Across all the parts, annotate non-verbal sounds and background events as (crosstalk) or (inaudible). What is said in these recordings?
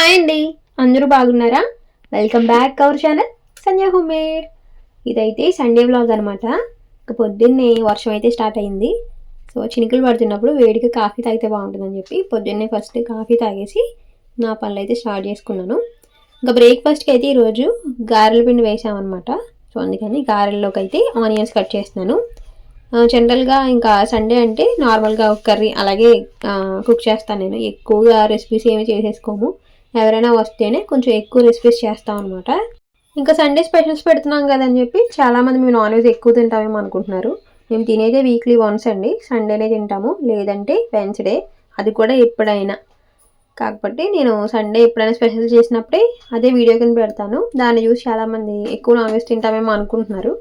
Hi అండి. అందరూ బాగున్నారా? Welcome back our channel Sanjay homemade ఇదైతే సండే వ్లాగ్ అనమాట ఇక పొద్దున్నే వర్షం అయితే స్టార్ట్ అయింది. సో చినుకులు పడుతున్నప్పుడు వేడికి కాఫీ తాగితే బాగుంటుందని చెప్పి పొద్దున్నే ఫస్ట్ కాఫీ తాగేసి నా పనులు అయితే స్టార్ట్ చేసుకున్నాను. ఇంకా బ్రేక్ఫాస్ట్కి అయితే ఈరోజు గారెల పిండి వేసామన్నమాట. సో అందుకని గారెల్లోకి అయితే ఆనియన్స్ కట్ చేస్తున్నాను. జనరల్గా ఇంకా సండే అంటే నార్మల్గా ఒక కర్రీ అలాగే కుక్ చేస్తాను నేను. ఎక్కువగా రెసిపీస్ ఏమి చేసేసుకోము. ఎవరైనా వస్తేనే కొంచెం ఎక్కువ రెసిపీస్ చేస్తాం అనమాట ఇంకా సండే స్పెషల్స్ పెడుతున్నాం కదని చెప్పి చాలామంది మేము నాన్ వెజ్ ఎక్కువ తింటామేమో అనుకుంటున్నారు. మేము తినేదే వీక్లీ వన్స్ అండి. సండేనే తింటాము. లేదంటే వెన్స్డే అది కూడా ఎప్పుడైనా. కాకపోతే నేను సండే ఎప్పుడైనా స్పెషల్ చేసినప్పుడే అదే వీడియో కింద పెడతాను. దాన్ని చూసి చాలామంది ఎక్కువ నాన్ వెజ్ తింటామేమో అనుకుంటున్నారు.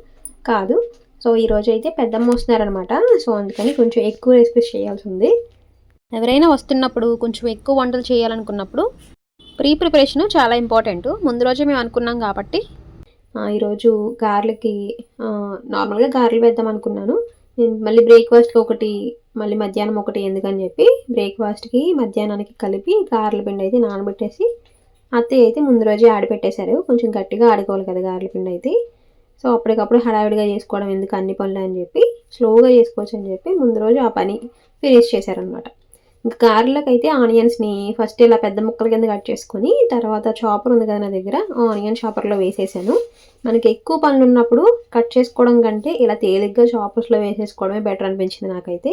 కాదు. సో ఈరోజు అయితే పెద్దమ్మ వస్తున్నారనమాట సో అందుకని కొంచెం ఎక్కువ రెసిపీస్ చేయాల్సి ఉంది. ఎవరైనా వస్తున్నప్పుడు కొంచెం ఎక్కువ వంటలు చేయాలనుకున్నప్పుడు ప్రీ ప్రిపరేషన్ చాలా ఇంపార్టెంట్. ముందు రోజే మేము అనుకున్నాం కాబట్టి ఈరోజు గారెలకి నార్మల్గా గారెలు వేద్దాం అనుకున్నాను. నేను మళ్ళీ బ్రేక్ఫాస్ట్కి ఒకటి మళ్ళీ మధ్యాహ్నం ఒకటి ఎందుకని చెప్పి బ్రేక్ఫాస్ట్కి మధ్యాహ్నానికి కలిపి గారెల పిండి అయితే నానబెట్టేసి అత్తయ్య అయితే ముందు రోజే ఆడిపెట్టేశారు. కొంచెం గట్టిగా ఆడుకోవాలి కదా గారెల పిండి అయితే. సో అప్పటికప్పుడు హడావిడిగా చేసుకోవడం ఎందుకు అన్ని పనులు అని చెప్పి స్లోగా చేసుకోవచ్చు అని చెప్పి ముందు రోజు ఆ పని ఫినిష్ చేశారనమాట ఇంకా గారెలకు అయితే ఆనియన్స్ని ఫస్ట్ ఇలా పెద్ద ముక్కల కింద కట్ చేసుకొని తర్వాత చాపర్ ఉంది కదా నా దగ్గర ఆనియన్ చాపర్లో వేసేసాను. మనకి ఎక్కువ పనులు ఉన్నప్పుడు కట్ చేసుకోవడం కంటే ఇలా తేలిగ్గా చాపర్స్లో వేసేసుకోవడమే బెటర్ అనిపించింది నాకైతే.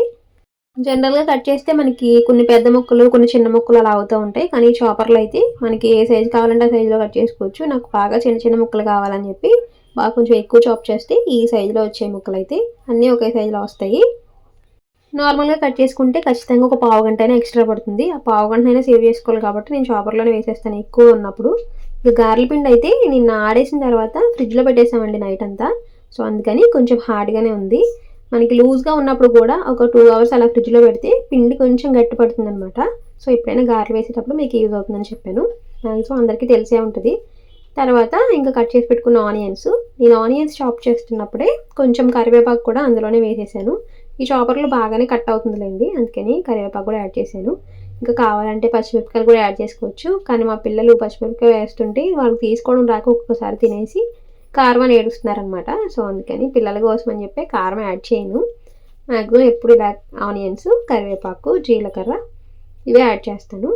జనరల్గా కట్ చేస్తే మనకి కొన్ని పెద్ద ముక్కలు కొన్ని చిన్న ముక్కలు అలా అవుతూ ఉంటాయి. కానీ చాపర్లు అయితే మనకి ఏ సైజు కావాలంటే ఆ సైజులో కట్ చేసుకోవచ్చు. నాకు బాగా చిన్న చిన్న ముక్కలు కావాలని చెప్పి బాగా కొంచెం ఎక్కువ చాప్ చేస్తే ఈ సైజులో వచ్చే ముక్కలు అయితే అన్నీ ఒకే సైజులో వస్తాయి. నార్మల్గా కట్ చేసుకుంటే ఖచ్చితంగా ఒక పావు గంట అయినా ఎక్స్ట్రా పడుతుంది. ఆ పావు గంట అయినా సేవ్ చేసుకోవాలి కాబట్టి నేను చాపర్లోనే వేసేస్తాను ఎక్కువ ఉన్నప్పుడు. ఇక గారెల పిండి అయితే నిన్న ఆడేసిన తర్వాత ఫ్రిడ్జ్లో పెట్టేసామండి నైట్ అంతా. సో అందుకని కొంచెం హార్డ్గానే ఉంది. మనకి లూజ్గా ఉన్నప్పుడు కూడా ఒక టూ అవర్స్ అలా ఫ్రిడ్జ్లో పెడితే పిండి కొంచెం గట్టి పడుతుంది అనమాట సో ఎప్పుడైనా గారెలు వేసేటప్పుడు మీకు యూజ్ అవుతుందని చెప్పాను. సో అందరికీ తెలిసే ఉంటుంది. తర్వాత ఇంకా కట్ చేసి పెట్టుకున్న ఆనియన్స్. నేను ఆనియన్స్ చాప్ చేస్తున్నప్పుడే కొంచెం కరివేపాకు కూడా అందులోనే వేసేసాను. ఈ చాపర్లో బాగానే కట్ అవుతుందిలేండి. అందుకని కరివేపాకు కూడా యాడ్ చేశాను. ఇంకా కావాలంటే పచ్చిమిరపకాయలు కూడా యాడ్ చేసుకోవచ్చు. కానీ మా పిల్లలు పచ్చిమిరపకాయ వేస్తుంటే వాళ్ళకి తీసుకోవడం రాక ఒక్కొక్కసారి తినేసి కారం అని ఏడుస్తున్నారనమాట. సో అందుకని పిల్లల కోసం అని చెప్పి కారం యాడ్ చేయను. మ్యాక్సిమం ఎప్పుడు ఇలా ఆనియన్స్ కరివేపాకు జీలకర్ర ఇవే యాడ్ చేస్తాను.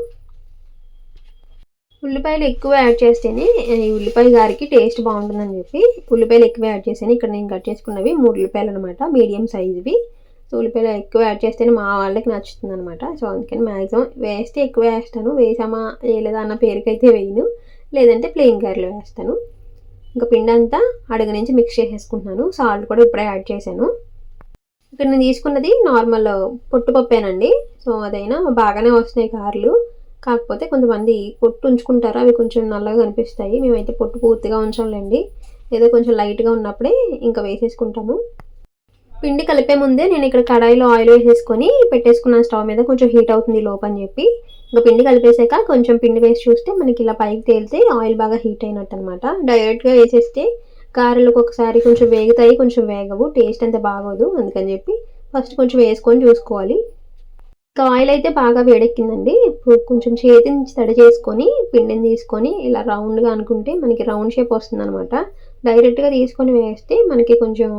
ఉల్లిపాయలు ఎక్కువ యాడ్ చేస్తేనే ఈ ఉల్లిపాయ గారికి టేస్ట్ బాగుంటుందని చెప్పి ఉల్లిపాయలు ఎక్కువ యాడ్ చేశాను. ఇక్కడ నేను కట్ చేసుకున్నవి మూడు ఉల్లిపాయలు అనమాట. మీడియం సైజువి. ఉల్లిపాయలు ఎక్కువ యాడ్ చేస్తేనే మా వాళ్ళకి నచ్చుతుంది అనమాట సో అందుకని మ్యాక్సిమం వేస్తే ఎక్కువ వేస్తాను. వేసామా వేయలేదా అన్న పేరుకైతే వేయను. లేదంటే ప్లెయిన్ కర్రీలో వేస్తాను. ఇంకా పిండి అంతా అడుగు నుంచి మిక్స్ చేసేసుకుంటున్నాను. సాల్ట్ కూడా ఇప్పుడే యాడ్ చేశాను. ఇక్కడ నేను తీసుకున్నది నార్మల్ పొట్టుపప్పేనండి సో అదైనా బాగానే వస్తున్నాయి కార్లు. కాకపోతే కొంతమంది పొట్టు ఉంచుకుంటారు. అవి కొంచెం నల్లగా కనిపిస్తాయి. మేమైతే పొట్టు పూర్తిగా ఉంచంలేండి. ఏదో కొంచెం లైట్గా ఉన్నప్పుడే ఇంకా వేసేసుకుంటాము. పిండి కలిపే ముందే నేను ఇక్కడ కడాయిలో ఆయిల్ వేసేసుకొని పెట్టేసుకున్నాను స్టవ్ మీద కొంచెం హీట్ అవుతుంది లోపు అని చెప్పి. ఇంకా పిండి కలిపేసాక కొంచెం పిండి వేసి చూస్తే మనకి ఇలా పైకి తేలితే ఆయిల్ బాగా హీట్ అయినట్టు అనమాట డైరెక్ట్గా వేసేస్తే కారలకు ఒకసారి కొంచెం వేగుతాయి కొంచెం వేగవు టేస్ట్ అంత బాగోదు అందుకని చెప్పి ఫస్ట్ కొంచెం వేసుకొని చూసుకోవాలి. ఇంకా ఆయిల్ అయితే బాగా వేడెక్కిందండి. ఇప్పుడు కొంచెం చేతి నుంచి తడి చేసుకొని పిండిని తీసుకొని ఇలా రౌండ్గా అనుకుంటే మనకి రౌండ్ షేప్ వస్తుంది అనమాట డైరెక్ట్గా తీసుకొని వేస్తే మనకి కొంచెం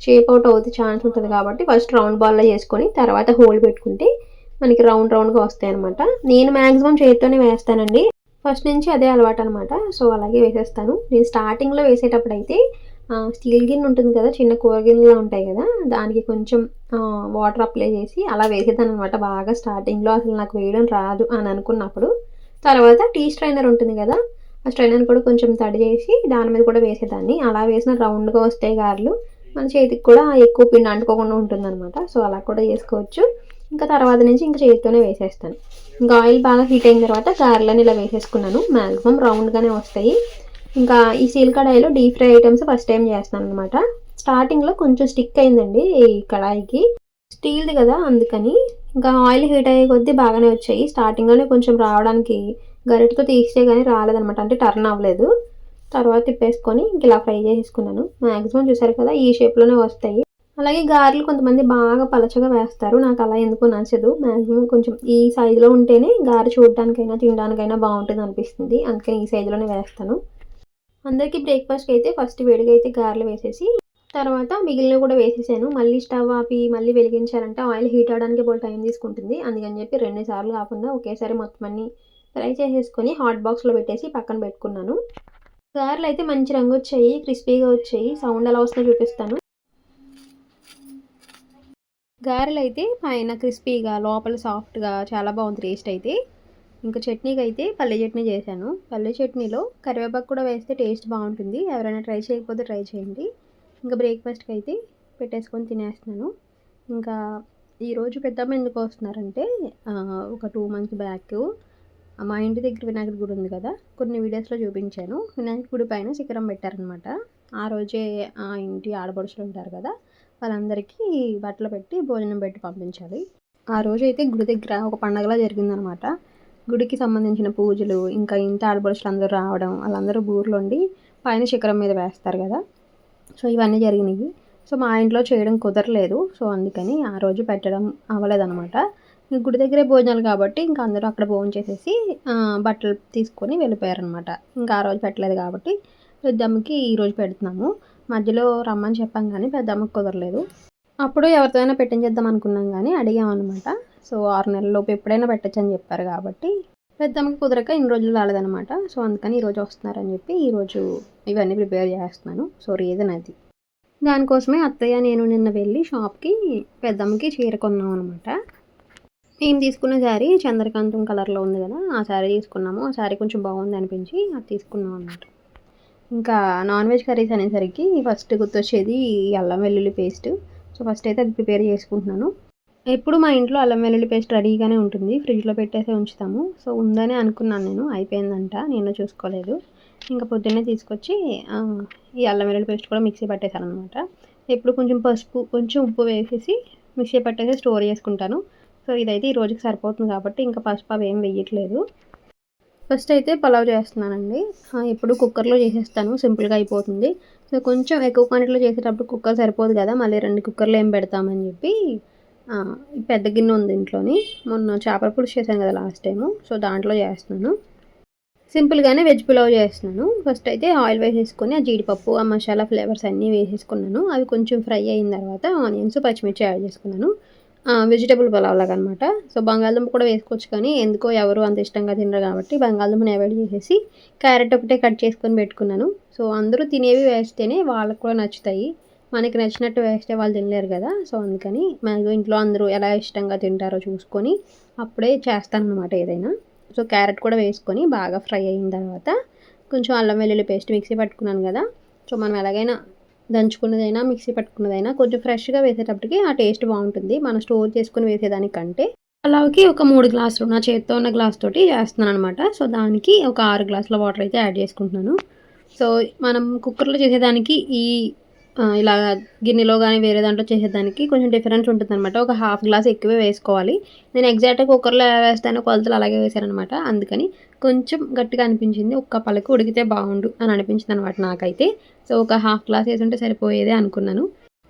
షేప్ అవుట్ అవుతే ఛాన్స్ ఉంటుంది కాబట్టి ఫస్ట్ రౌండ్ బాల్లో చేసుకొని తర్వాత హోల్ పెట్టుకుంటే మనకి రౌండ్ రౌండ్గా వస్తాయి అనమాట నేను మ్యాక్సిమం చేతితోనే వేస్తానండి. ఫస్ట్ నుంచి అదే అలవాటు అనమాట సో అలాగే వేసేస్తాను. నేను స్టార్టింగ్లో వేసేటప్పుడు అయితే స్టీల్ గిన్నె ఉంటుంది కదా చిన్న కూర గిన్నెలో ఉంటాయి కదా దానికి కొంచెం వాటర్ అప్లై చేసి అలా వేసేదాను అనమాట బాగా స్టార్టింగ్లో అసలు నాకు వేయడం రాదు అని అనుకున్నప్పుడు. తర్వాత టీ స్ట్రైనర్ ఉంటుంది కదా ఆ స్ట్రైనర్ కూడా కొంచెం తడి చేసి దాని మీద కూడా వేసేదాన్ని. అలా వేసిన రౌండ్గా వస్తాయి గారెలు. మన చేతికి కూడా ఎక్కువ పిండి అంటుకోకుండా ఉంటుందన్నమాట. సో అలా కూడా చేసుకోవచ్చు. ఇంకా తర్వాత నుంచి ఇంకా చేతితోనే వేసేస్తాను. ఇంకా ఆయిల్ బాగా హీట్ అయిన తర్వాత గారెలని ఇలా వేసేసుకున్నాను. మ్యాక్సిమం రౌండ్గానే వస్తాయి. ఇంకా ఈ సీల్ కడాయిలో deep fry items first time చేస్తాను అనమాట స్టార్టింగ్లో కొంచెం స్టిక్ అయిందండి ఈ కడాయికి. స్టీల్ది కదా అందుకని. ఇంకా ఆయిల్ హీట్ అయ్యే కొద్దీ బాగానే వచ్చాయి. స్టార్టింగ్లోనే కొంచెం రావడానికి గరిటతో తీస్తే కానీ రాలేదనమాట అంటే టర్న్ అవ్వలేదు. తర్వాత తిప్పేసుకొని ఇంక ఇలా ఫ్రై చేసేసుకున్నాను. మ్యాక్సిమం చూసారు కదా ఈ షేప్లోనే వస్తాయి. అలాగే గారెలు కొంతమంది బాగా పలచగా వేస్తారు. నాకు అలా ఎందుకు నచ్చదు. మ్యాక్సిమం కొంచెం ఈ సైజులో ఉంటేనే గారె చూడడానికైనా తినడానికైనా బాగుంటుంది అనిపిస్తుంది. అందుకని ఈ సైజులోనే వేస్తాను. అందరికీ బ్రేక్ఫాస్ట్కి అయితే ఫస్ట్ వేడిగా అయితే గారెలు వేసేసి తర్వాత మిగిలిన కూడా వేసేసాను. మళ్ళీ స్టవ్ ఆపి మళ్ళీ వెలిగించారంటే ఆయిల్ హీట్ అవడానికి ఇప్పుడు టైం తీసుకుంటుంది. అందుకని చెప్పి రెండు సార్లు కాకుండా ఒకేసారి మొత్తం అన్ని ఫ్రై చేసేసుకొని హాట్ బాక్స్లో పెట్టేసి పక్కన పెట్టుకున్నాను. గారెలు అయితే మంచి రంగు వచ్చాయి క్రిస్పీగా వచ్చాయి. సౌండ్ ఎలా వస్తుందో చూపిస్తాను. గారెలు అయితే పైన క్రిస్పీగా లోపల సాఫ్ట్గా చాలా బాగుంది టేస్ట్ అయితే. ఇంకా చట్నీకి అయితే పల్లె చట్నీ చేశాను. పల్లె చట్నీలో కరివేపాకు కూడా వేస్తే టేస్ట్ బాగుంటుంది. ఎవరైనా ట్రై చేయకపోతే ట్రై చేయండి. ఇంకా బ్రేక్ఫాస్ట్కి అయితే పెట్టేసుకొని తినేస్తున్నాను. ఇంకా ఈరోజు పెద్దమ్మ ఎందుకు వస్తున్నారంటే ఒక టూ మంత్స్ బ్యాక్ మా ఇంటి దగ్గర వినాయకుడి గుడి ఉంది కదా కొన్ని వీడియోస్లో చూపించాను. వినాయకుడి గుడి పైన శిఖరం పెట్టారనమాట ఆ రోజే ఆ ఇంటి ఆడపడుచులు ఉంటారు కదా వాళ్ళందరికీ బట్టలు పెట్టి భోజనం పెట్టి పంపించాలి. ఆ రోజు అయితే గుడి దగ్గర ఒక పండగలా జరిగిందనమాట గుడికి సంబంధించిన పూజలు ఇంకా ఇంటి ఆడపడుచులు అందరూ రావడం వాళ్ళందరూ ఊర్లోండి పైన శిఖరం మీద వేస్తారు కదా. సో ఇవన్నీ జరిగినాయి. సో మా ఇంట్లో చేయడం కుదరలేదు. సో అందుకని ఆ రోజు పెట్టడం అవ్వలేదన్నమాట. గుడి దగ్గరే భోజనాలు కాబట్టి ఇంకా అందరూ అక్కడ భోజనం చేసేసి బట్టలు తీసుకొని వెళ్ళిపోయారనమాట ఇంకా ఆ రోజు పెట్టలేదు కాబట్టి పెద్దమ్మకి ఈరోజు పెడుతున్నాము. మధ్యలో రమ్మని చెప్పాం కానీ పెద్దమ్మకి కుదరలేదు. అప్పుడు ఎవరితోనైనా పెట్టించేద్దాం అనుకున్నాం కానీ అడిగామన్నమాట. సో ఆరు నెలలలోపు ఎప్పుడైనా పెట్టచ్చు అని చెప్పారు కాబట్టి పెద్దమ్మకి కుదరక ఇన్ని రోజులు రాలేదనమాట సో అందుకని ఈరోజు వస్తున్నారని చెప్పి ఈరోజు ఇవన్నీ ప్రిపేర్ చేస్తున్నాను. సో రీజన్ అది. దానికోసమే అత్తయ్య నేను నిన్న వెళ్ళి షాప్కి పెద్దమ్మకి చీర కొన్నాం అనమాట మేము తీసుకున్న శారీ చంద్రకాంతం కలర్లో ఉంది కదా ఆ శారీ తీసుకున్నాము. ఆ శారీ కొంచెం బాగుంది అనిపించి అది తీసుకున్నాం అన్నమాట. ఇంకా నాన్ వెజ్ కర్రీస్ అనేసరికి ఫస్ట్ గుర్తొచ్చేది అల్లం వెల్లుల్లి పేస్ట్. సో ఫస్ట్ అయితే అది ప్రిపేర్ చేసుకుంటున్నాను. ఎప్పుడు మా ఇంట్లో అల్లం వెల్లుల్లి పేస్ట్ రెడీగానే ఉంటుంది. ఫ్రిడ్జ్లో పెట్టేసి ఉంచుతాము. సో ఉందని అనుకున్నాను నేను. అయిపోయిందంట. నేను చూసుకోలేదు. ఇంకా పొద్దున్నే తీసుకొచ్చి ఈ అల్లం వెల్లుల్లి పేస్ట్ కూడా మిక్సీ పట్టేశాను అనమాట ఎప్పుడు కొంచెం పసుపు కొంచెం ఉప్పు వేసేసి మిక్సీ పట్టేసి స్టోర్ చేసుకుంటాను. సో ఇదైతే ఈ రోజుకి సరిపోతుంది కాబట్టి ఇంకా పసుపు అవి ఏం వేయట్లేదు. ఫస్ట్ అయితే పలావ్ చేస్తున్నానండి. ఎప్పుడు కుక్కర్లో చేసేస్తాను. సింపుల్గా అయిపోతుంది. సో కొంచెం ఎక్కువ క్వాంటిటీలో చేసేటప్పుడు కుక్కర్ సరిపోదు కదా మళ్ళీ రెండు కుక్కర్లు ఏం పెడతామని చెప్పి పెద్ద గిన్నె ఉంది ఇంట్లోని. మొన్న చేపల పులుసు చేశాను కదా లాస్ట్ టైము సో దాంట్లో చేస్తున్నాను. సింపుల్గానే వెజ్ పులావ్ చేస్తున్నాను. ఫస్ట్ అయితే ఆయిల్ వేసేసుకొని ఆ జీడిపప్పు ఆ మసాలా ఫ్లేవర్స్ అన్నీ వేసేసుకున్నాను. అవి కొంచెం ఫ్రై అయిన తర్వాత ఆనియన్స్ పచ్చిమిర్చి యాడ్ చేసుకున్నాను. వెజిటబుల్ పలావ్ లాగా అనమాట సో బంగాళదుంప కూడా వేసుకోవచ్చు కానీ ఎందుకో ఎవరు అంత ఇష్టంగా తినరు కాబట్టి బంగాళదుంపని అవాయిడ్ చేసేసి క్యారెట్ ఒకటే కట్ చేసుకొని పెట్టుకున్నాను. సో అందరూ తినేవి వేస్తేనే వాళ్ళకు కూడా నచ్చుతాయి. మనకి నచ్చినట్టు వేస్తే వాళ్ళు తినలేరు కదా సో అందుకని మనకు ఇంట్లో అందరూ ఎలా ఇష్టంగా తింటారో చూసుకొని అప్పుడే చేస్తానన్నమాట ఏదైనా. సో క్యారెట్ కూడా వేసుకొని బాగా ఫ్రై అయిన తర్వాత కొంచెం అల్లం వెల్లుల్లి పేస్ట్ మిక్సీ పట్టుకున్నాను కదా. సో మనం ఎలాగైనా దంచుకున్నదైనా మిక్సీ పట్టుకున్నదైనా కొంచెం ఫ్రెష్గా వేసేటప్పటికి ఆ టేస్ట్ బాగుంటుంది. మనం స్టోర్ చేసుకుని వేసేదానికంటే అలాగే ఒక మూడు గ్లాసులు నా చేతితో ఉన్న గ్లాస్ తోటి చేస్తున్నాను అనమాట సో దానికి ఒక ఆరు గ్లాసుల వాటర్ అయితే యాడ్ చేసుకుంటున్నాను. సో మనం కుక్కర్లో చేసేదానికి ఈ ఇలా గిన్నెలో కానీ వేరే దాంట్లో చేసేదానికి కొంచెం డిఫరెన్స్ ఉంటుంది అనమాట ఒక హాఫ్ గ్లాస్ ఎక్కువే వేసుకోవాలి. నేను ఎగ్జాక్ట్గా కుక్కర్లో ఎలా వేస్తానో కొలతలు అలాగే వేసానమాట అందుకని కొంచెం గట్టిగా అనిపించింది. ఒక్క పలకి ఉడికితే బాగుండు అని అనిపించింది అనమాట నాకైతే. సో ఒక హాఫ్ గ్లాస్ వేసుంటే సరిపోయేదే అనుకున్నాను.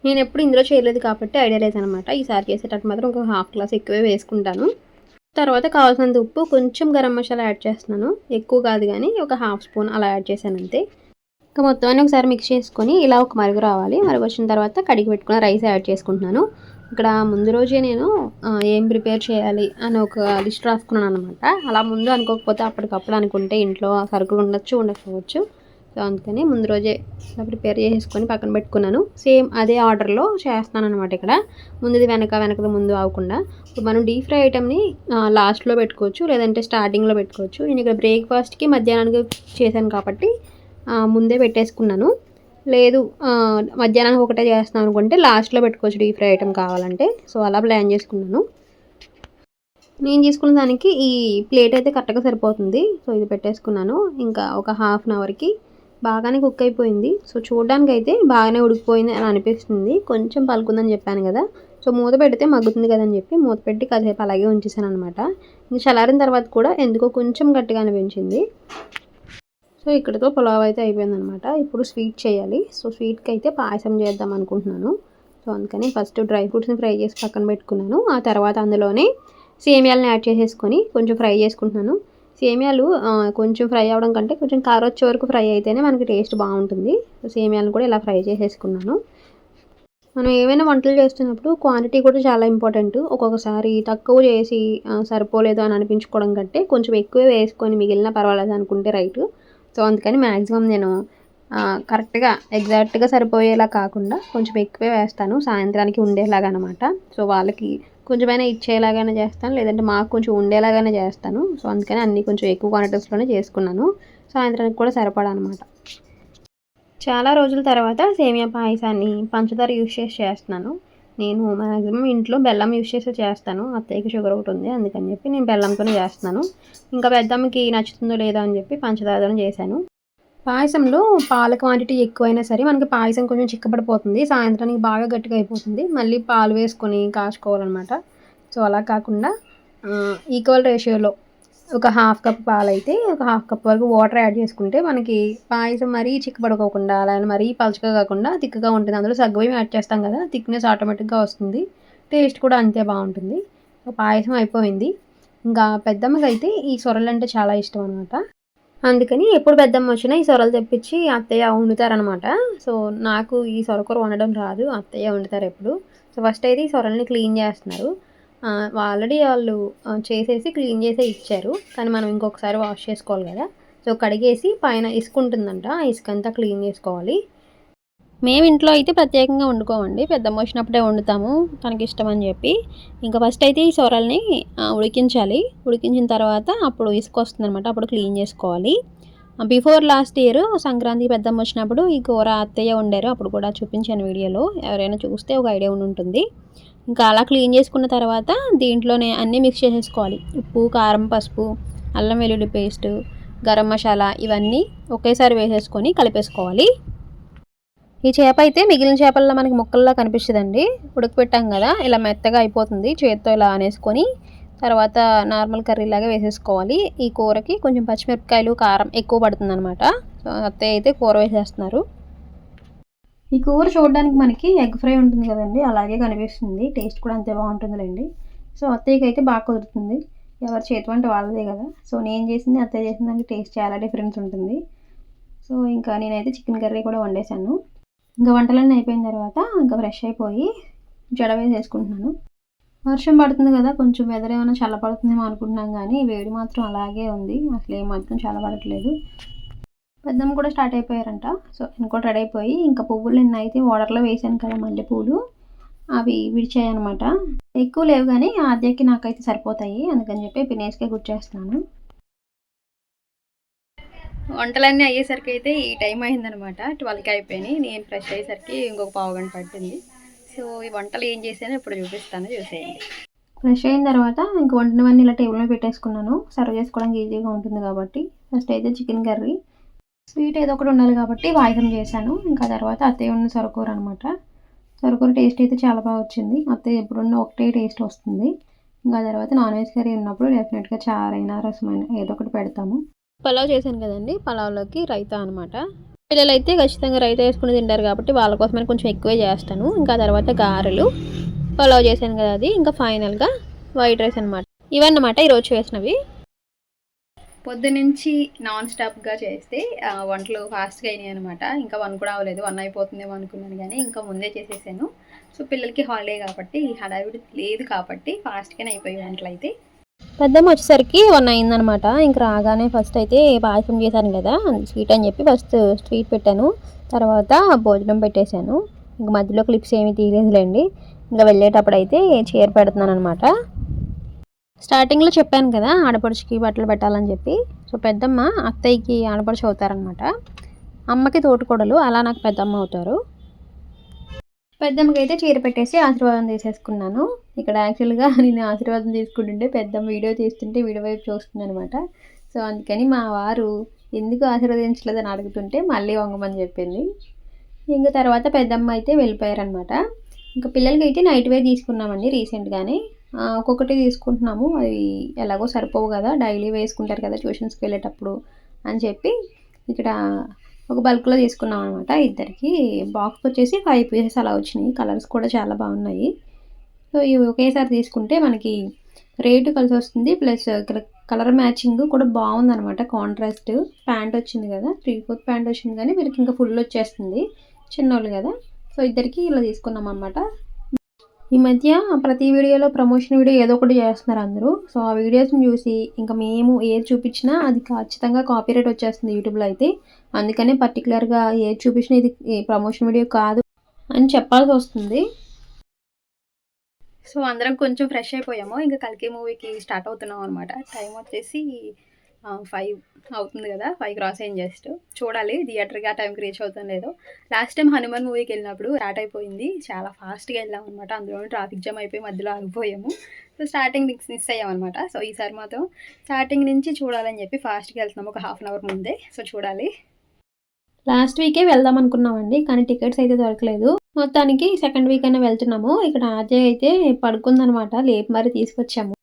నేను ఎప్పుడు ఇందులో చేయలేదు కాబట్టి ఐడియా లేదనమాట ఈసారి చేసేటట్టు మాత్రం ఒక హాఫ్ గ్లాస్ ఎక్కువే వేసుకుంటాను. తర్వాత కావాల్సినంత ఉప్పు కొంచెం గరం మసాలా యాడ్ చేస్తున్నాను. ఎక్కువ కాదు కానీ ఒక హాఫ్ స్పూన్ అలా యాడ్ చేశాను అంతే. ఇంకా మొత్తం ఒకసారి మిక్స్ చేసుకొని ఇలా ఒక మరుగు రావాలి. మరుగు వచ్చిన తర్వాత కడిగి పెట్టుకున్న రైస్ యాడ్ చేసుకుంటున్నాను. ఇక్కడ ముందు రోజే నేను ఏం ప్రిపేర్ చేయాలి అని ఒక లిస్ట్ రాసుకున్నాను అనమాట అలా ముందు అనుకోకపోతే అప్పటికప్పుడు అనుకుంటే ఇంట్లో సరుకులు ఉండొచ్చు ఉండకపోవచ్చు. సో అందుకని ముందు రోజే ప్రిపేర్ చేసుకొని పక్కన పెట్టుకున్నాను. సేమ్ అదే ఆర్డర్లో చేస్తాను అనమాట ఇక్కడ. ముందుది వెనక వెనకది ముందు అవ్వకుండా మనం డీప్ ఫ్రై ఐటమ్ని లాస్ట్లో పెట్టుకోవచ్చు లేదంటే స్టార్టింగ్లో పెట్టుకోవచ్చు. నేను ఇక్కడ బ్రేక్ఫాస్ట్కి మధ్యాహ్నానికి చేశాను కాబట్టి ముందే పెట్టేసుకున్నాను. లేదు మధ్యాహ్నానికి ఒకటే చేస్తున్నాను అనుకుంటే లాస్ట్లో పెట్టుకోవచ్చు డీప్ ఫ్రై ఐటమ్ కావాలంటే. సో అలా ప్లాన్ చేసుకున్నాను. నేను తీసుకున్న దానికి ఈ ప్లేట్ అయితే కరెక్ట్గా సరిపోతుంది. సో ఇది పెట్టేసుకున్నాను. ఇంకా ఒక హాఫ్ అన్ అవర్కి బాగానే కుక్ అయిపోయింది. సో చూడడానికి అయితే బాగానే ఉడికిపోయింది అని అనిపిస్తుంది. కొంచెం పలుకుందని చెప్పాను కదా. సో మూత పెడితే మగ్గుతుంది కదని చెప్పి మూత పెట్టి కాసేపు అలాగే ఉంచేసాను అనమాట ఇంకా చల్లారిన తర్వాత కూడా ఎందుకో కొంచెం గట్టిగా అనిపించింది. సో ఇక్కడతో పులావ్ అయితే అయిపోయిందనమాట. ఇప్పుడు స్వీట్ చేయాలి. సో స్వీట్కి అయితే పాయసం చేద్దాం అనుకుంటున్నాను. సో అందుకని ఫస్ట్ డ్రై ఫ్రూట్స్ని ఫ్రై చేసి పక్కన పెట్టుకున్నాను. ఆ తర్వాత అందులోనే సేమియాలను యాడ్ చేసేసుకొని కొంచెం ఫ్రై చేసుకుంటున్నాను. సేమియాలు కొంచెం ఫ్రై అవ్వడం కంటే కొంచెం కారం వచ్చే వరకు ఫ్రై అయితేనే మనకి టేస్ట్ బాగుంటుంది. సేమియాలను కూడా ఇలా ఫ్రై చేసేసుకున్నాను. మనం ఏమైనా వంటలు చేస్తున్నప్పుడు క్వాంటిటీ కూడా చాలా ఇంపార్టెంట్. ఒక్కొక్కసారి తక్కువ చేసి సరిపోలేదు అని అనిపించుకోవడం కంటే కొంచెం ఎక్కువ వేసుకొని మిగిలిన పర్వాలేదు అనుకుంటే రైట్. సో అందుకని మ్యాక్సిమం నేను కరెక్ట్గా ఎగ్జాక్ట్గా సరిపోయేలా కాకుండా కొంచెం ఎక్కువే వేస్తాను. సాయంత్రానికి ఉండేలాగా అనమాట సో వాళ్ళకి కొంచెమైనా ఇచ్చేలాగానే చేస్తాను. లేదంటే మాకు కొంచెం ఉండేలాగానే చేస్తాను. సో అందుకని అన్నీ కొంచెం ఎక్కువ క్వాంటిటీస్లోనే చేసుకున్నాను. సాయంత్రానికి కూడా సరిపడా అనమాట చాలా రోజుల తర్వాత సేమియా పాయసాన్ని పంచదార యూస్ చేసి చేస్తున్నాను. నేను మ్యాక్సిమం ఇంట్లో బెల్లం యూస్ చేసి చేస్తాను. అత్తయ్యకి షుగర్ ఒకటి ఉంది అందుకని చెప్పి నేను బెల్లంతోనే చేస్తున్నాను. ఇంకా పెద్దమ్మకి నచ్చుతుందో లేదో అని చెప్పి పంచదారతోనే చేశాను. పాయసంలో పాల క్వాంటిటీ ఎక్కువైనా సరే మనకి పాయసం కొంచెం చిక్కబడిపోతుంది. సాయంత్రానికి బాగా గట్టిగా అయిపోతుంది. మళ్ళీ పాలు వేసుకొని కాచుకోవాలన్నమాట. సో అలా కాకుండా ఈక్వల్ రేషియోలో ఒక హాఫ్ కప్ పాలు అయితే ఒక హాఫ్ కప్ వరకు వాటర్ యాడ్ చేసుకుంటే మనకి పాయసం మరీ చిక్కబడుకోకుండా అలా మరీ పలుచగా కాకుండా తిక్కగా ఉంటుంది. అందులో సగ్గుబియ్యం యాడ్ చేస్తాం కదా థిక్నెస్ ఆటోమేటిక్గా వస్తుంది. టేస్ట్ కూడా అంతే బాగుంటుంది. పాయసం అయిపోయింది. ఇంకా పెద్దమ్మకి అయితే ఈ సొరలు అంటే చాలా ఇష్టం అనమాట అందుకని ఎప్పుడు పెద్దమ్మ వచ్చినా ఈ సొరలు తెప్పించి అత్తయ్య వండుతారనమాట సో నాకు ఈ సొరకూర వండడం రాదు. అత్తయ్య వండుతారు ఎప్పుడు. సో ఫస్ట్ అయితే ఈ సొరల్ని క్లీన్ చేస్తున్నారు. ఆల్రెడీ వాళ్ళు చేసేసి క్లీన్ చేసే ఇచ్చారు. కానీ మనం ఇంకొకసారి వాష్ చేసుకోవాలి కదా. సో కడిగేసి పైన ఇసుక ఉంటుందంట. ఆ ఇసుక అంతా క్లీన్ చేసుకోవాలి. మేము ఇంట్లో అయితే ప్రత్యేకంగా వండుకోమండి. పెద్దమ్మ వచ్చినప్పుడే వండుతాము. తనకి ఇష్టం అని చెప్పి. ఇంకా ఫస్ట్ అయితే ఈ సొరల్ని ఉడికించాలి. ఉడికించిన తర్వాత అప్పుడు ఇసుక వస్తుంది అనమాట అప్పుడు క్లీన్ చేసుకోవాలి. బిఫోర్ లాస్ట్ ఇయర్ సంక్రాంతి పెద్దమ్మ వచ్చినప్పుడు ఈ కూర అత్తయ్య వండారు. అప్పుడు కూడా చూపించాను వీడియోలో. ఎవరైనా చూస్తే ఒక ఐడియా ఉండి ఉంటుంది. ఇంకా అలా క్లీన్ చేసుకున్న తర్వాత దీంట్లోనే అన్నీ మిక్స్ చేసేసుకోవాలి. ఉప్పు కారం పసుపు అల్లం వెల్లుల్లి పేస్ట్ గరం మసాలా ఇవన్నీ ఒకేసారి వేసేసుకొని కలిపేసుకోవాలి. ఈ చేప అయితే మిగిలిన చేపల్లో మనకి ముక్కల్లా కనిపిస్తుందండి. ఉడకపెట్టాం కదా ఇలా మెత్తగా అయిపోతుంది. చేత్తో ఇలా అనేసుకొని తర్వాత నార్మల్ కర్రీ లాగా వేసేసుకోవాలి. ఈ కూరకి కొంచెం పచ్చిమిరపకాయలు కారం ఎక్కువ పడుతుంది అనమాట అత్తయ్య అయితే కూర వేసేస్తున్నారు. ఈ కూర చూడడానికి మనకి ఎగ్ ఫ్రై ఉంటుంది కదండి అలాగే కనిపిస్తుంది. టేస్ట్ కూడా అంతే బాగుంటుందిలేండి. సో అత్తయ్యకి అయితే బాగా కుదురుతుంది. ఎవరి చేతి వంట వాళ్ళదే కదా. సో నేను చేసింది అత్తయ్య చేసిన దానికి టేస్ట్ చాలా డిఫరెన్స్ ఉంటుంది. సో ఇంకా నేనైతే చికెన్ కర్రీ కూడా వండేసాను ఇంకా వంటలన్నీ అయిపోయిన తర్వాత ఇంకా ఫ్రెష్ అయిపోయి జడ వేసేసుకుంటున్నాను. వర్షం పడుతుంది కదా కొంచెం వెదర్ ఏమైనా చల్లబడుతుందేమో అనుకుంటున్నాం కానీ వేడి మాత్రం అలాగే ఉంది. అసలు ఏమాత్రం మాత్రం చల్లబడట్లేదు. పెద్దమ్మ కూడా స్టార్ట్ అయిపోయారంట. సో నేను కూడా రెడీ అయిపోయి ఇంకా పువ్వులు నిన్న అయితే వాటర్లో వేసాను కదా మల్లె పూలు అవి విడిచాయి అనమాట ఎక్కువ లేవు కానీ ఆద్యకి నాకైతే సరిపోతాయి. అందుకని చెప్పి పినేస్కే గుర్చేస్తున్నాను వంటలన్నీ అయ్యేసరికి అయితే ఈ టైం అయిందనమాట ట్వెల్వ్కి అయిపోయినాయి. నేను ఫ్రెష్ అయ్యేసరికి ఇంకొక పావు గంట పట్టింది. సో ఈ వంటలు ఏం చేశానో ఇప్పుడు చూపిస్తాను. చూసేయండి. ఫ్రెష్ అయిన తర్వాత ఇంక వండినవన్నీ ఇలా టేబుల్ మీద పెట్టేసుకున్నాను. సర్వ్ చేసుకోవడానికి ఈజీగా ఉంటుంది కాబట్టి. ఫస్ట్ అయితే చికెన్ కర్రీ స్వీట్ ఏదో ఒకటి ఉండాలి కాబట్టి వాయిదం చేశాను. ఇంకా తర్వాత అత్తయ్య ఉన్న సొరకూర అనమాట సొరకూర టేస్ట్ అయితే చాలా బాగా వచ్చింది. అత్తయ్య ఎప్పుడున్న ఒకటే టేస్ట్ వస్తుంది. ఇంకా తర్వాత నాన్ వెజ్ కర్రీ ఉన్నప్పుడు డెఫినెట్గా చారైనా రసమైన ఏదో ఒకటి పెడతాము. పలావ్ చేశాను కదండి. పలావ్లోకి రైతా అనమాట పిల్లలు అయితే ఖచ్చితంగా రైతా వేసుకుని తింటారు కాబట్టి వాళ్ళ కోసమని కొంచెం ఎక్కువే చేస్తాను. ఇంకా తర్వాత గారెలు. పలావ్ చేశాను కదా అది. ఇంకా ఫైనల్గా వైట్ రైస్ అనమాట ఇవన్నమాట ఈరోజు చేసినవి. పొద్దునుంచి నాన్ స్టాప్గా చేస్తే వంటలు ఫాస్ట్గా అయినాయి అనమాట ఇంకా వన్ కూడా అవ్వలేదు. వన్ అయిపోతుందేమో అనుకున్నాను కానీ ఇంకా ముందే చేసేసాను. సో పిల్లలకి హాలిడే కాబట్టి హడావిడి లేదు కాబట్టి ఫాస్ట్గానే అయిపోయి వంటలు అయితే పెద్దమ్మ వచ్చేసరికి వన్ అయిందనమాట ఇంక రాగానే ఫస్ట్ అయితే పాయసం చేశాను కదా స్వీట్ అని చెప్పి ఫస్ట్ స్వీట్ పెట్టాను. తర్వాత భోజనం పెట్టేశాను. ఇంక మధ్యలో క్లిప్స్ ఏమీ తీయలేదులేండి. ఇంకా వెళ్ళేటప్పుడు అయితే చీర పెడుతున్నాను అనమాట స్టార్టింగ్లో చెప్పాను కదా ఆడపడుచుకి బట్టలు పెట్టాలని చెప్పి. సో పెద్దమ్మ అత్తయ్యకి ఆడపడుచు అవుతారనమాట అమ్మకి తోటికోడలు అలా నాకు పెద్దమ్మ అవుతారు. పెద్దమ్మకి అయితే చీర పెట్టేసి ఆశీర్వాదం తీసేసుకున్నాను. ఇక్కడ యాక్చువల్గా (laughs) నేను ఆశీర్వాదం తీసుకుంటుంటే పెద్దమ్మ వీడియో తీస్తుంటే వీడియో వైపు చూస్తుంది అనమాట సో అందుకని మా వారు ఎందుకు ఆశీర్వదించలేదని అడుగుతుంటే మళ్ళీ వంగమని చెప్పింది. ఇంకా తర్వాత పెద్దమ్మ అయితే వెళ్ళిపోయారనమాట ఇంకా పిల్లలకి అయితే నైట్ వేర్ తీసుకున్నామండి రీసెంట్గానే ఒక్కొక్కటి తీసుకుంటున్నాము. అవి ఎలాగో సరిపోవు కదా. డైలీ వేసుకుంటారు కదా ట్యూషన్స్కి వెళ్ళేటప్పుడు అని చెప్పి ఇక్కడ ఒక బల్క్లో తీసుకున్నాం అనమాట ఇద్దరికి. బాక్స్ వచ్చేసి ఫైవ్ పీసెస్ అలా వచ్చినాయి. కలర్స్ కూడా చాలా బాగున్నాయి. సో ఇవి ఒకేసారి తీసుకుంటే మనకి రేటు కలిసి వస్తుంది. ప్లస్ కలర్ మ్యాచింగ్ కూడా బాగుందనమాట కాంట్రాస్ట్ ప్యాంట్ వచ్చింది కదా. త్రీ ఫోర్త్ ప్యాంట్ వచ్చింది కానీ వీరికి ఇంకా ఫుల్ వచ్చేస్తుంది. చిన్నోళ్ళు కదా. సో ఇద్దరికి ఇలా తీసుకున్నాం అనమాట ఈ మధ్య ప్రతి వీడియోలో ప్రమోషన్ వీడియో ఏదో ఒకటి చేస్తున్నారు అందరూ. సో ఆ వీడియోస్ని చూసి ఇంకా మేము ఏది చూపించినా అది ఖచ్చితంగా కాపీరైట్ వచ్చేస్తుంది యూట్యూబ్లో అయితే. అందుకనే పర్టికులర్గా ఏది చూపించినా ఇది ప్రమోషన్ వీడియో కాదు అని చెప్పాల్సి వస్తుంది. సో అందరం కొంచెం ఫ్రెష్ అయిపోయాము. ఇంకా కలికే మూవీకి స్టార్ట్ అవుతున్నాం అనమాట టైం వచ్చేసి ఫైవ్ అవుతుంది కదా ఫైవ్ క్రాస్ అయింది జస్ట్ చూడాలి థియేటర్కి ఆ టైంకి రీచ్ అవుతాం లేదో. లాస్ట్ టైం హనుమాన్ మూవీకి వెళ్ళినప్పుడు స్టార్ట్ అయిపోయింది. చాలా ఫాస్ట్గా వెళ్ళాం అనమాట అందులో ట్రాఫిక్ జామ్ అయిపోయి మధ్యలో ఆగిపోయాము. సో స్టార్టింగ్ మిక్స్ మిస్ అయ్యాం అనమాట సో ఈసారి మాత్రం స్టార్టింగ్ నుంచి చూడాలని చెప్పి ఫాస్ట్గా వెళ్తున్నాం. ఒక హాఫ్ అన్ అవర్ ముందే. సో చూడాలి. లాస్ట్ వీకే వెళ్దాం అనుకున్నామండి కానీ టికెట్స్ అయితే దొరకలేదు. మొత్తానికి సెకండ్ వీక్ అయినా వెళ్తున్నాము. ఇక్కడ ఆర్జే అయితే పడుకుందనమాట లేపు మరి తీసుకొచ్చాము.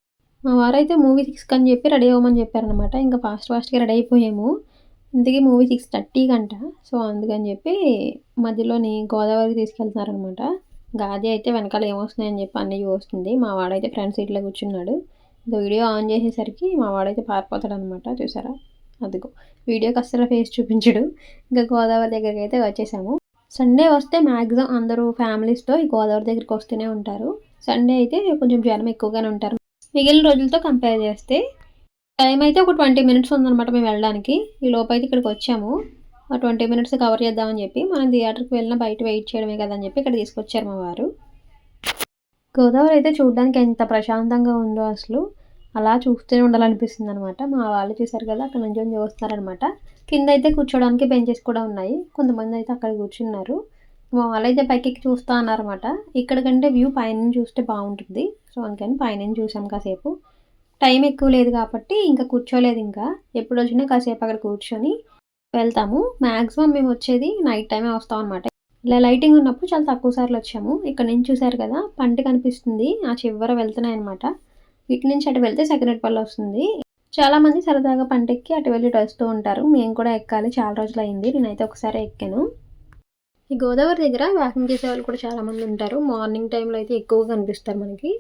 మా వారైతే మూవీ సిక్స్కి అని చెప్పి రెడీ అవ్వమని చెప్పారనమాట ఇంకా ఫాస్ట్ ఫాస్ట్గా రెడీ అయిపోయాము. ఇంతకీ మూవీ సిక్స్ థర్టీ గంట సో అందుకని చెప్పి మధ్యలోని గోదావరికి తీసుకెళ్తున్నారనమాట గాది అయితే వెనకాల ఏమొస్తున్నాయని చెప్పి అన్నీ చూస్తుంది. మా వాడైతే ఫ్రంట్ సీట్లో కూర్చున్నాడు. ఇంకా వీడియో ఆన్ చేసేసరికి మా వాడైతే పారిపోతాడు అనమాట చూసారా? అదిగో. వీడియోకి అస్సలు ఫేస్ చూపించడు. ఇంకా గోదావరి దగ్గరికి అయితే వచ్చేసాము. సండే వస్తే మ్యాక్సిమం అందరూ ఫ్యామిలీస్తో ఈ గోదావరి దగ్గరికి వస్తూనే ఉంటారు. సండే అయితే కొంచెం జనం ఎక్కువగానే ఉంటారు. మిగిలిన రోజులతో కంపేర్ చేస్తే టైం అయితే ఒక ట్వంటీ మినిట్స్ ఉందన్నమాట మేము వెళ్ళడానికి. ఈ లోపు అయితే ఇక్కడికి వచ్చాము. ఆ ట్వంటీ మినిట్స్ కవర్ చేద్దామని చెప్పి మనం థియేటర్కి వెళ్ళినా బయట వెయిట్ చేయడమే కదా అని చెప్పి ఇక్కడ తీసుకొచ్చారు మా వారు. గోదావరి అయితే చూడడానికి ఎంత ప్రశాంతంగా ఉందో అసలు. అలా చూస్తూనే ఉండాలనిపిస్తుంది అనమాట మా వాళ్ళు చూసారు కదా అక్కడ నుంచి చూస్తున్నారనమాట కింద అయితే కూర్చోడానికి బెంచెస్ కూడా ఉన్నాయి. కొంతమంది అయితే అక్కడ కూర్చున్నారు. మా వాళ్ళు అయితే పైకి చూస్తా అన్నారన్నమాట. ఇక్కడికంటే వ్యూ పైన చూస్తే బాగుంటుంది. సో అందుకని పైన చూసాం కాసేపు. టైం ఎక్కువ లేదు కాబట్టి ఇంకా కూర్చోలేదు ఇంకా. ఎప్పుడు వచ్చినా కాసేపు అక్కడ కూర్చొని వెళ్తాము. మ్యాక్సిమం మేము వచ్చేది నైట్ టైమే వస్తాం అనమాట ఇలా లైటింగ్ ఉన్నప్పుడు చాలా తక్కువ సార్లు వచ్చాము. ఇక్కడ నుంచి చూసారు కదా పంట కనిపిస్తుంది. ఆ చివర వెళ్తున్నాయి అనమాట ఇటు నుంచి అటు వెళ్తే పళ్ళు వస్తుంది. చాలా మంది సరదాగా పంటెక్కి అటు వెళ్ళి వస్తూ ఉంటారు. మేము కూడా ఎక్కాలి. చాలా రోజులు అయింది. నేనైతే ఒకసారి ఎక్కాను. ఈ గోదావరి దగ్గర వాకింగ్ చేసే వాళ్ళు కూడా చాలామంది ఉంటారు. మార్నింగ్ టైంలో అయితే ఎక్కువగా కనిపిస్తారు మనకి.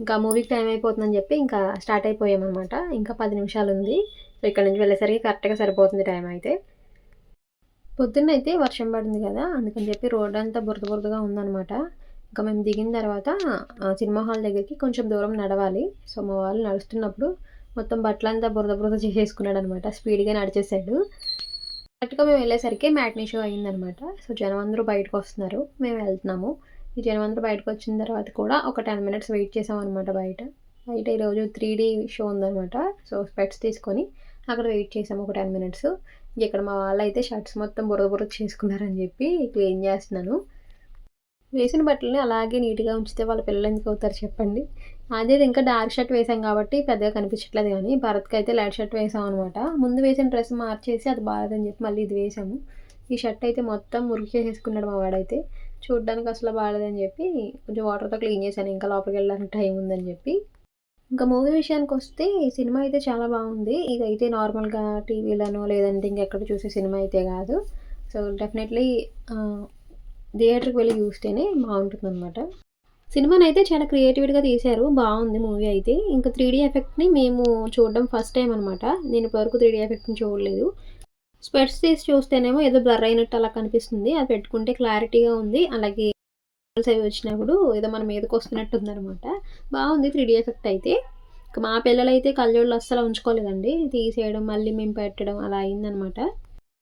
ఇంకా మూవీకి టైం అయిపోతుందని చెప్పి ఇంకా స్టార్ట్ అయిపోయామన్నమాట. ఇంకా పది నిమిషాలు ఉంది సో ఇక్కడ నుంచి వెళ్ళేసరికి కరెక్ట్గా సరిపోతుంది టైం అయితే. పొద్దున్న అయితే వర్షం పడింది కదా అందుకని చెప్పి రోడ్ అంతా బురద బురదగా ఉందన్నమాట. ఇంకా మేము దిగిన తర్వాత సినిమా హాల్ దగ్గరికి కొంచెం దూరం నడవాలి. సో మా వాళ్ళు నడుస్తున్నప్పుడు మొత్తం బట్టలంతా బురద బురద చేసేసుకున్నాడు అనమాట స్పీడ్గా నడిచేసాడు కరెక్ట్గా మేము వెళ్ళేసరికి మ్యాట్నీ షో అయిందనమాట సో జనం అందరూ బయటకు వస్తున్నారు. మేము వెళ్తున్నాము. ఈ జనం బయటకు వచ్చిన తర్వాత కూడా ఒక టెన్ మినిట్స్ వెయిట్ చేసాం అనమాట బయట. బయట ఈరోజు త్రీ డీ షో ఉందనమాట సో స్పెట్స్ తీసుకొని అక్కడ వెయిట్ చేసాము ఒక టెన్ మినిట్స్. ఇక్కడ మా వాళ్ళు అయితే షర్ట్స్ మొత్తం బురద బురద చేసుకున్నారని చెప్పి క్లీన్ చేస్తున్నాను. వేసిన బట్టలని అలాగే నీట్గా ఉంచితే వాళ్ళ పిల్లలు ఎందుకు అవుతారు చెప్పండి. అదే ఇంకా డార్క్ షర్ట్ వేసాం కాబట్టి పెద్దగా కనిపించట్లేదు కానీ భరత్కి అయితే లైట్ షర్ట్ వేసాం అనమాట ముందు వేసిన డ్రెస్ మార్చేసి అది బాగాలేదని చెప్పి మళ్ళీ ఇది వేసాము. ఈ షర్ట్ అయితే మొత్తం మురికి చేసేసుకున్నాడు మా వాడైతే. చూడడానికి అసలు బాగాలేదని చెప్పి కొంచెం వాటర్తో క్లీన్ చేశాను. ఇంకా లోపలికి వెళ్ళడానికి టైం ఉందని చెప్పి. ఇంకా మూవీ విషయానికి వస్తే సినిమా అయితే చాలా బాగుంది. ఇదైతే నార్మల్గా టీవీలోనో లేదంటే ఇంకెక్కడ చూసే సినిమా అయితే కాదు. సో డెఫినెట్లీ థియేటర్కి వెళ్ళి చూస్తేనే బాగుంటుంది అనమాట సినిమాని అయితే చాలా క్రియేటివ్గా తీశారు. బాగుంది మూవీ అయితే. ఇంకా త్రీ డీ ఎఫెక్ట్ని మేము చూడడం ఫస్ట్ టైం అనమాట నేను ఇప్పటివరకు త్రీ డీ ఎఫెక్ట్ని చూడలేదు. స్పెట్స్ తీసి చూస్తేనేమో ఏదో బ్లర్ అయినట్టు అలా కనిపిస్తుంది. అది పెట్టుకుంటే క్లారిటీగా ఉంది. అలాగే అవి వచ్చినప్పుడు ఏదో మన మీదకి వస్తున్నట్టు ఉందనమాట బాగుంది త్రీ డీ ఎఫెక్ట్ అయితే. మా పిల్లలు అయితే కళ్ళజోళ్ళు అస్సలు ఉంచుకోలేదండి. తీసేయడం మళ్ళీ మేము పెట్టడం అలా అయిందనమాట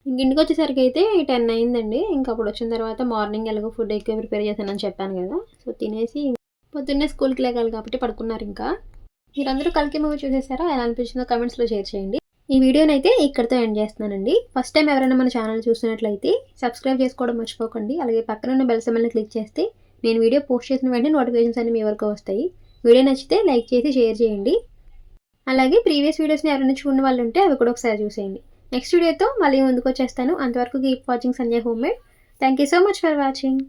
ఇంక ఇంటికి వచ్చేసరికి అయితే టెన్ అయిందండి. ఇంకా అప్పుడు వచ్చిన తర్వాత మార్నింగ్ ఎలాగో ఫుడ్ ఎక్కువ ప్రిపేర్ చేశానని చెప్పాను కదా. సో తినేసి పొద్దున్నే స్కూల్కి లేగాలి కాబట్టి పడుకున్నారు ఇంకా. మీరందరూ కలికి మూవీ చూసేసారా? ఎలా అనిపించిందో కమెంట్స్లో షేర్ చేయండి. ఈ వీడియోని అయితే ఇక్కడితో ఎండ్ చేస్తున్నానండి. ఫస్ట్ టైం ఎవరైనా మన ఛానల్ చూసినట్లయితే సబ్స్క్రైబ్ చేసుకోవడం మర్చిపోకండి. అలాగే పక్కన ఉన్న బెల్ సెమ్మల్ని క్లిక్ చేస్తే నేను వీడియో పోస్ట్ చేసిన వెంటనే నోటిఫికేషన్స్ అన్ని మీ వరకు వస్తాయి. వీడియో నచ్చితే లైక్ చేసి షేర్ చేయండి. అలాగే ప్రీవియస్ వీడియోస్ని ఎవరైనా చూడని వాళ్ళు ఉంటే అవి కూడా ఒకసారి చూసేయండి. నెక్స్ట్ వీడియోతో మళ్ళీ ముందుకు వచ్చేస్తాను. అంతవరకు keep watching Sanjay home made thank you so much for watching